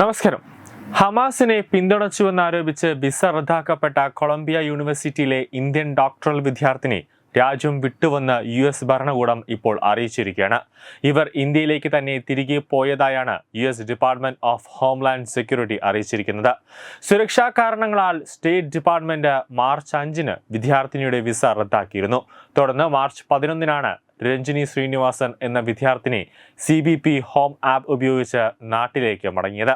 നമസ്കാരം. ഹമാസിനെ പിന്തുണച്ചുവെന്നാരോപിച്ച് വിസ റദ്ദാക്കപ്പെട്ട കൊളംബിയ യൂണിവേഴ്സിറ്റിയിലെ ഇന്ത്യൻ ഡോക്ടറൽ വിദ്യാർത്ഥിനി രാജ്യം വിട്ടുവെന്ന് യു എസ് ഭരണകൂടം ഇപ്പോൾ അറിയിച്ചിരിക്കുകയാണ്. ഇവർ ഇന്ത്യയിലേക്ക് തന്നെ തിരികെ പോയതായാണ് U S department of homeland security അറിയിച്ചിരിക്കുന്നത്. സുരക്ഷാ കാരണങ്ങളാൽ സ്റ്റേറ്റ് ഡിപ്പാർട്ട്മെന്റ് മാർച്ച് അഞ്ചിന് വിദ്യാർത്ഥിനിയുടെ വിസ റദ്ദാക്കിയിരുന്നു. തുടർന്ന് മാർച്ച് പതിനൊന്നിനാണ് രഞ്ജിനി ശ്രീനിവാസൻ എന്ന വിദ്യാർത്ഥിനി C B P home app ഉപയോഗിച്ച് നാട്ടിലേക്ക് മടങ്ങിയത്.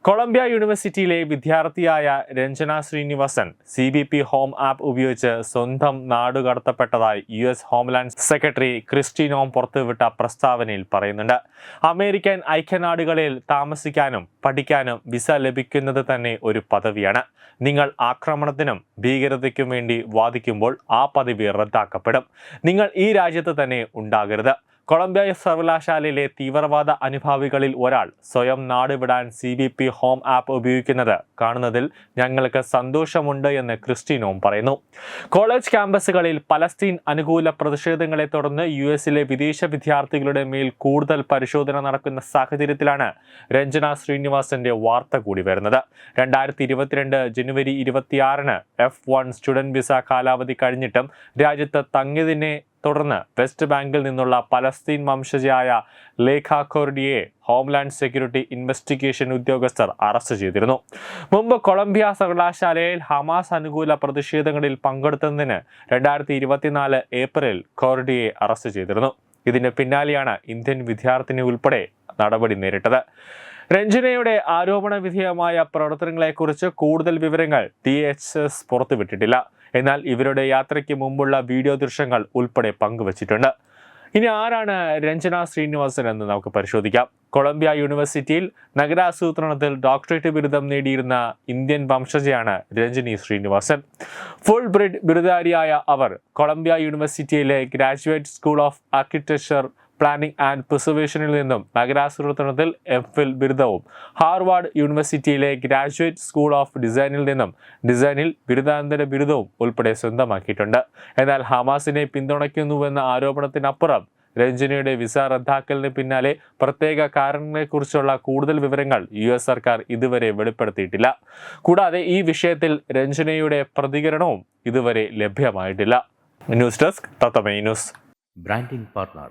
കൊളംബിയ യൂണിവേഴ്സിറ്റിയിലെ വിദ്യാർത്ഥിയായ Ranjana Srinivasan C B P home app ഉപയോഗിച്ച് സ്വന്തം നാടുകടത്തപ്പെട്ടതായി U S homeland secretary Kristi Noem പുറത്തുവിട്ട പ്രസ്താവനയിൽ പറയുന്നുണ്ട്. അമേരിക്കൻ ഐക്യനാടുകളിൽ താമസിക്കാനും പഠിക്കാനും വിസ ലഭിക്കുന്നത് തന്നെ ഒരു പദവിയാണ്. നിങ്ങൾ ആക്രമണത്തിനും ഭീകരതയ്ക്കും വേണ്ടി വാദിക്കുമ്പോൾ ആ പദവി റദ്ദാക്കപ്പെടും. നിങ്ങൾ ഈ രാജ്യത്ത് തന്നെ ഉണ്ടാകരുത്. കൊളംബിയ സർവകലാശാലയിലെ തീവ്രവാദ അനുഭാവികളിൽ ഒരാൾ സ്വയം നാട് വിടാൻ C B P home app ഉപയോഗിക്കുന്നത് കാണുന്നതിൽ ഞങ്ങൾക്ക് സന്തോഷമുണ്ട് എന്ന് ക്രിസ്റ്റീനോം പറയുന്നു. കോളേജ് ക്യാമ്പസുകളിൽ പലസ്തീൻ അനുകൂല പ്രതിഷേധങ്ങളെ തുടർന്ന് യു എസിലെ വിദേശ വിദ്യാർത്ഥികളുടെ മേൽ കൂടുതൽ പരിശോധന നടക്കുന്ന സാഹചര്യത്തിലാണ് രഞ്ജന ശ്രീനിവാസന്റെ വാർത്ത കൂടി വരുന്നത്. രണ്ടായിരത്തി ഇരുപത്തിരണ്ട് ജനുവരി ഇരുപത്തിയാറിന് എഫ് വൺ സ്റ്റുഡന്റ് വിസ കാലാവധി കഴിഞ്ഞിട്ടും രാജ്യത്ത് തങ്ങിയതിനെ തുടർന്ന് വെസ്റ്റ് ബാങ്കിൽ നിന്നുള്ള പലസ്തീൻ വംശജയായ ലേഖ കോർഡിയെ ഹോംലാൻഡ് സെക്യൂരിറ്റി ഇൻവെസ്റ്റിഗേഷൻ ഉദ്യോഗസ്ഥർ അറസ്റ്റ് ചെയ്തിരുന്നു. മുമ്പ് കൊളംബിയ സർവകലാശാലയിൽ ഹമാസ് അനുകൂല പ്രതിഷേധങ്ങളിൽ പങ്കെടുത്തതിന് രണ്ടായിരത്തി ഇരുപത്തിനാല് ഏപ്രിൽ കോർഡിയെ അറസ്റ്റ് ചെയ്തിരുന്നു. ഇതിന് പിന്നാലെയാണ് ഇന്ത്യൻ വിദ്യാർത്ഥിനി ഉൾപ്പെടെ നടപടി നേരിട്ടത്. രഞ്ജനയുടെ ആരോപണ വിധേയമായ പ്രവർത്തനങ്ങളെക്കുറിച്ച് കൂടുതൽ വിവരങ്ങൾ ടി എച്ച് എസ് പുറത്തുവിട്ടിട്ടില്ല. എന്നാൽ ഇവരുടെ യാത്രയ്ക്ക് മുമ്പുള്ള വീഡിയോ ദൃശ്യങ്ങൾ ഉൾപ്പെടെ പങ്കുവച്ചിട്ടുണ്ട്. ഇനി ആരാണ് രഞ്ജന ശ്രീനിവാസൻ എന്ന് നമുക്ക് പരിശോധിക്കാം. കൊളംബിയ യൂണിവേഴ്സിറ്റിയിൽ നഗരാസൂത്രണത്തിൽ ഡോക്ടറേറ്റ് ബിരുദം നേടിയിരുന്ന ഇന്ത്യൻ വംശജയാണ് രഞ്ജനി ശ്രീനിവാസൻ. ഫുൾ ബ്രിഡ് ബിരുദാരിയായ അവർ കൊളംബിയ യൂണിവേഴ്സിറ്റിയിലെ graduate school of architecture planning and പ്രിസർവേഷനിൽ നിന്നും നഗരാസൂത്രണത്തിൽ എം ഫിൽ ബിരുദവും ഹാർവാർഡ് യൂണിവേഴ്സിറ്റിയിലെ ഗ്രാജുവേറ്റ് സ്കൂൾ ഓഫ് ഡിസൈനിൽ നിന്നും ഡിസൈനിൽ ബിരുദാനന്തര ബിരുദവും ഉൾപ്പെടെ സ്വന്തമാക്കിയിട്ടുണ്ട്. എന്നാൽ ഹമാസിനെ പിന്തുണയ്ക്കുന്നുവെന്ന ആരോപണത്തിനപ്പുറം രഞ്ജനയുടെ വിസ റദ്ദാക്കലിന് പിന്നാലെ പ്രത്യേക കാരണങ്ങളെക്കുറിച്ചുള്ള കൂടുതൽ വിവരങ്ങൾ യു എസ് സർക്കാർ ഇതുവരെ വെളിപ്പെടുത്തിയിട്ടില്ല. കൂടാതെ ഈ വിഷയത്തിൽ രഞ്ജനയുടെ പ്രതികരണവും ഇതുവരെ ലഭ്യമായിട്ടില്ല. News desk തത്തമൈ news. Branding partner